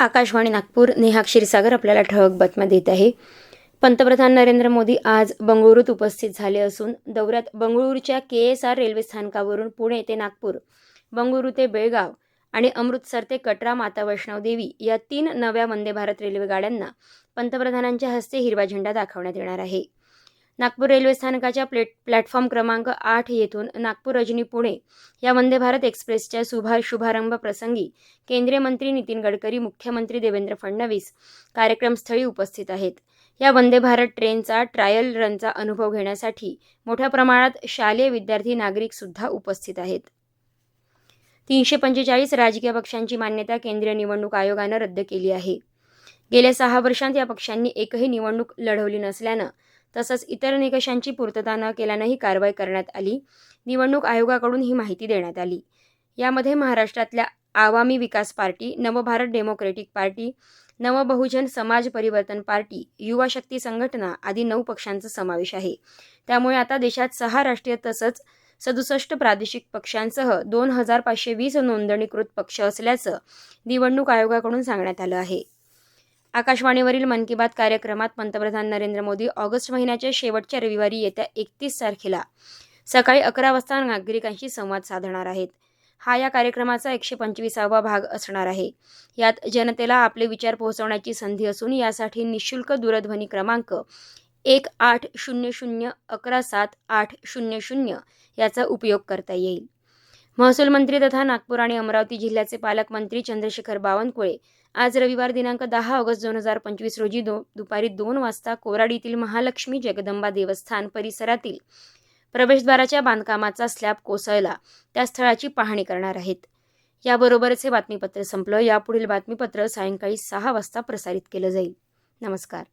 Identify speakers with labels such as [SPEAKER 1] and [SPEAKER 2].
[SPEAKER 1] आकाशवाणी नागपूर नेहा क्षीरसागर आपल्याला ठळक बातम्या देत आहे. पंतप्रधान नरेंद्र मोदी आज बंगळुरूत उपस्थित झाले असून दौऱ्यात बंगळुरूच्या के एस आर रेल्वे स्थानकावरून पुणे ते नागपूर बंगळुरू ते बेळगाव आणि अमृतसर ते कटरा माता वैष्णव देवी या तीन नव्या वंदे भारत रेल्वे गाड्यांना पंतप्रधानांच्या हस्ते हिरवा झेंडा दाखवण्यात येणार आहे. नागपूर रेल्वे स्थानकाच्या प्लेट प्लॅटफॉर्म क्रमांक आठ येथून नागपूर रजनी पुणे या वंदे भारत एक्सप्रेसच्या शुभा शुभारंभ प्रसंगी केंद्रीय मंत्री नितीन गडकरी मुख्यमंत्री देवेंद्र फडणवीस कार्यक्रमस्थळी उपस्थित आहेत. या वंदे भारत ट्रेनचा ट्रायल रनचा अनुभव घेण्यासाठी मोठ्या प्रमाणात शालेय विद्यार्थी नागरिक सुद्धा उपस्थित आहेत. तीनशे पंचेचाळीस राजकीय पक्षांची मान्यता केंद्रीय निवडणूक आयोगानं रद्द केली आहे. गेल्या सहा वर्षांत या पक्षांनी एकही निवडणूक लढवली नसल्यानं तसंच इतर निकषांची पूर्तता न केल्यानं ही कारवाई करण्यात आली. निवडणूक आयोगाकडून ही माहिती देण्यात आली. यामध्ये महाराष्ट्रातल्या Awami Vikas party Navbharat democratic party Navbahujan Samaj Parivartan party युवा शक्ती संघटना आदी नऊ पक्षांचा समावेश आहे. त्यामुळे आता देशात सहा राष्ट्रीय तसंच सदुसष्ट प्रादेशिक पक्षांसह दोन हजार पाचशे वीस नोंदणीकृत पक्ष असल्याचं निवडणूक आयोगाकडून सांगण्यात आलं आहे. आकाशवाणीवरील मन की बात कार्यक्रमात पंतप्रधान नरेंद्र मोदी ऑगस्ट महिन्याच्या शेवटच्या रविवारी येत्या एकतीस तारखेला सकाळी अकरा वाजता नागरिकांशी संवाद साधणार आहेत. हा या कार्यक्रमाचा एकशे पंचवीसावा भाग असणार आहे. यात जनतेला आपले विचार पोहोचवण्याची संधी असून यासाठी निशुल्क दूरध्वनी क्रमांक एक आठ शून्य शून्य अकरा सात आठ शून्य शून्य याचा उपयोग करता येईल. महसूल मंत्री तथा नागपूर आणि अमरावती जिल्ह्याचे पालकमंत्री चंद्रशेखर बावनकुळे. आज रविवार दिनांक दहा ऑगस्ट दोन हजार पंचवीस रोजी दो दुपारी दोन वाजता कोराडीतील महालक्ष्मी जगदंबा देवस्थान परिसरातील प्रवेशद्वाराच्या बांधकामाचा स्लॅब कोसळला. त्या स्थळाची पाहणी करणार आहेत. याबरोबरच हे बातमीपत्र संपलं. यापुढील बातमीपत्र सायंकाळी सहा वाजता प्रसारित केलं जाईल. नमस्कार.